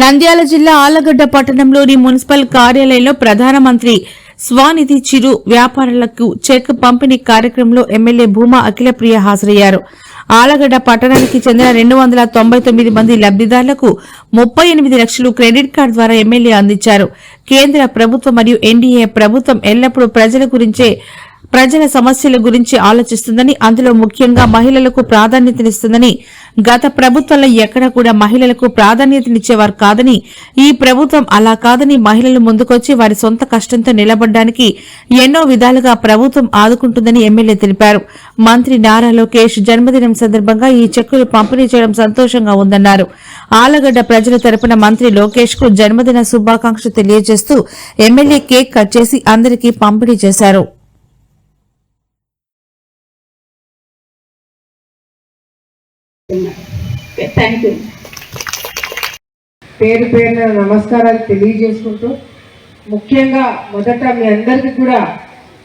నంద్యాల జిల్లా ఆలగడ్డ పట్టణంలోని మున్సిపల్ కార్యాలయంలో ప్రధానమంత్రి స్వానిధి చిరు వ్యాపారులకు చెక్ పంపిణీ కార్యక్రమంలో ఎమ్మెల్యే భూమా అఖిలప్రియ హాజరయ్యారు. ఆలగడ్డ పట్టణానికి చెందిన రెండు వందల తొంభై తొమ్మిది మంది లబ్దిదారులకు ముప్పై ఎనిమిది లక్షలు క్రెడిట్ కార్డు ద్వారా ఎమ్మెల్యే అందించారు. కేంద్ర ప్రభుత్వం మరియు ఎన్డీఏ ప్రభుత్వం ఎల్లప్పుడూ ప్రజల గురించే ప్రజల సమస్యల గురించి ఆలోచిస్తుందని అందులో ముఖ్యంగా మహిళలకు ప్రాధాన్యతనిస్తుందని గత ప్రభుత్వంలో ఎక్కడ కూడా మహిళలకు ప్రాధాన్యతనిచ్చేవారు కాదని ఈ ప్రభుత్వం అలా కాదని మహిళలు ముందుకొచ్చి వారి సొంత కష్టంతో నిలబడడానికి ఎన్నో విధాలుగా ప్రభుత్వం ఆదుకుంటుందని ఎమ్మెల్యే తెలిపారు. మంత్రి నారా లోకేష్ జన్మదినం సందర్భంగా ఈ చెక్కులు పంపిణీ చేయడం సంతోషంగా ఉందన్నారు. ఆలగడ్డ ప్రజల తరపున మంత్రి లోకేష్కు జన్మదిన శుభాకాంక్షలు తెలియజేస్తూ ఎమ్మెల్యే కేక్ కట్ చేసి అందరికీ పంపిణీ చేశారు. థ్యాంక్ యూ పేరు పేరున నమస్కారాలు తెలియజేసుకుంటూ ముఖ్యంగా మొదట మీ అందరికీ కూడా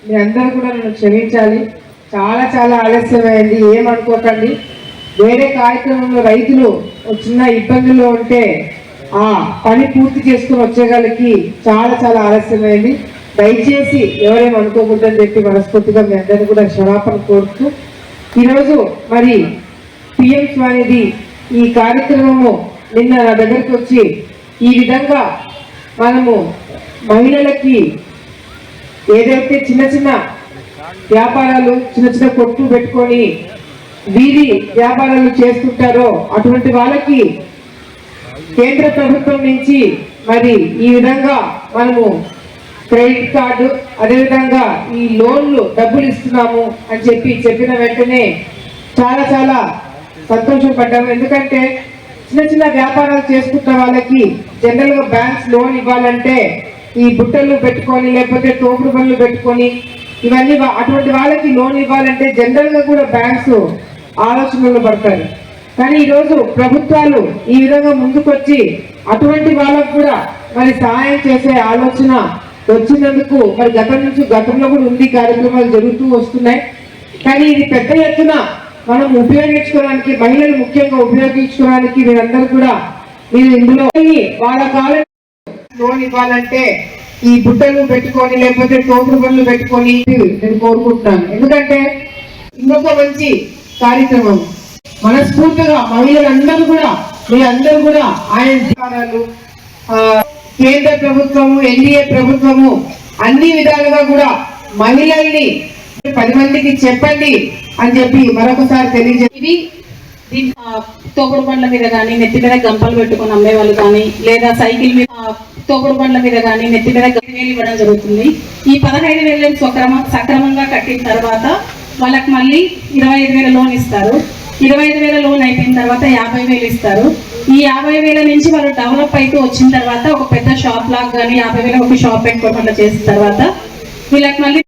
మీ అందరూ కూడా నన్ను క్షమించాలి. చాలా చాలా ఆలస్యమైంది ఏమనుకోకండి. వేరే కార్యక్రమంలో రైతులు చిన్న ఇబ్బందుల్లో ఉంటే ఆ పని పూర్తి చేసుకుని వచ్చేగాలకి చాలా చాలా ఆలస్యమైంది. దయచేసి ఎవరేమనుకోకూడదని చెప్పి మనస్ఫూర్తిగా మీ అందరినీ కూడా క్షమాపణ కోరుతూ ఈరోజు మరి పిఎం స్వానిధి ఈ కార్యక్రమము నిన్న నా దగ్గరికి వచ్చి ఈ విధంగా మనము మహిళలకి ఏదైతే చిన్న చిన్న వ్యాపారాలు చిన్న చిన్న కొట్టు పెట్టుకొని వీధి వ్యాపారాలు చేస్తుంటారో అటువంటి వాళ్ళకి కేంద్ర ప్రభుత్వం నుంచి మరి ఈ విధంగా మనము క్రెడిట్ కార్డు అదేవిధంగా ఈ లోన్లు డబ్బులు ఇస్తున్నాము అని చెప్పి చెప్పిన వెంటనే చాలా చాలా సంతోషపడ్డాము ఎందుకంటే చిన్న చిన్న వ్యాపారాలు చేసుకుంటున్న వాళ్ళకి జనరల్గా బ్యాంక్స్ లోన్ ఇవ్వాలంటే ఈ బుట్టలు పెట్టుకొని లేకపోతే తోపుడు పనులు పెట్టుకొని ఇవన్నీ వా- అటువంటి వాళ్ళకి లోన్ ఇవ్వాలంటే జనరల్గా కూడా బ్యాంక్స్ ఆలోచనలు పడతారు. కానీ ఈరోజు ప్రభుత్వాలు ఈ విధంగా ముందుకొచ్చి అటువంటి వాళ్ళకు కూడా మరి సహాయం చేసే ఆలోచన వచ్చినందుకు మరి గతం నుంచి గతంలో కూడా ఉంది కార్యక్రమాలు జరుగుతూ వస్తున్నాయి. కానీ ఇది పెద్ద ఎత్తున మనం ఉపయోగించుకోవడానికి మహిళలు ముఖ్యంగా ఉపయోగించుకోవడానికి మీరందరూ కూడా మీరు ఇందులో వాళ్ళ కాలం లోన్ ఇవ్వాలంటే ఈ బుట్టలు పెట్టుకొని లేకపోతే తోపుడు పనులు పెట్టుకొని నేను కోరుకుంటున్నాను. ఎందుకంటే ఇంకొక మంచి కార్యక్రమం. మనస్ఫూర్తిగా మహిళలందరూ కూడా మీరందరూ కూడా ఆయన అధికారాలు, ఆ, కేంద్ర ప్రభుత్వము ఎన్డీఏ ప్రభుత్వము అన్ని విధాలుగా కూడా మహిళల్ని పది మందికి చెప్పండి. అని చెప్పి మరొకసారి తెలియజేసి ఇది తోపుడు బండ్ల మీద కానీ నెత్తి మీద గంపలు పెట్టుకుని అమ్మే వాళ్ళు కానీ లేదా సైకిల్ మీద ఆ, తోపుడు బండ్ల మీద కానీ నెత్తి మీద వేలు ఇవ్వడం జరుగుతుంది. ఈ పదహైదు వేలు సక్రమ సక్రమంగా కట్టిన తర్వాత వాళ్ళకి మళ్ళీ ఇరవై ఐదు వేల లోన్ ఇస్తారు. ఇరవై ఐదు వేల లోన్ అయిపోయిన తర్వాత యాభై వేలు ఇస్తారు. ఈ యాభై వేల నుంచి వాళ్ళు డెవలప్ అయితే వచ్చిన తర్వాత ఒక పెద్ద షాప్ లాగా కానీ యాభై వేల ఒక షాప్ పెట్టుకోవడం అట్లా చేసిన తర్వాత వీళ్ళకి మళ్ళీ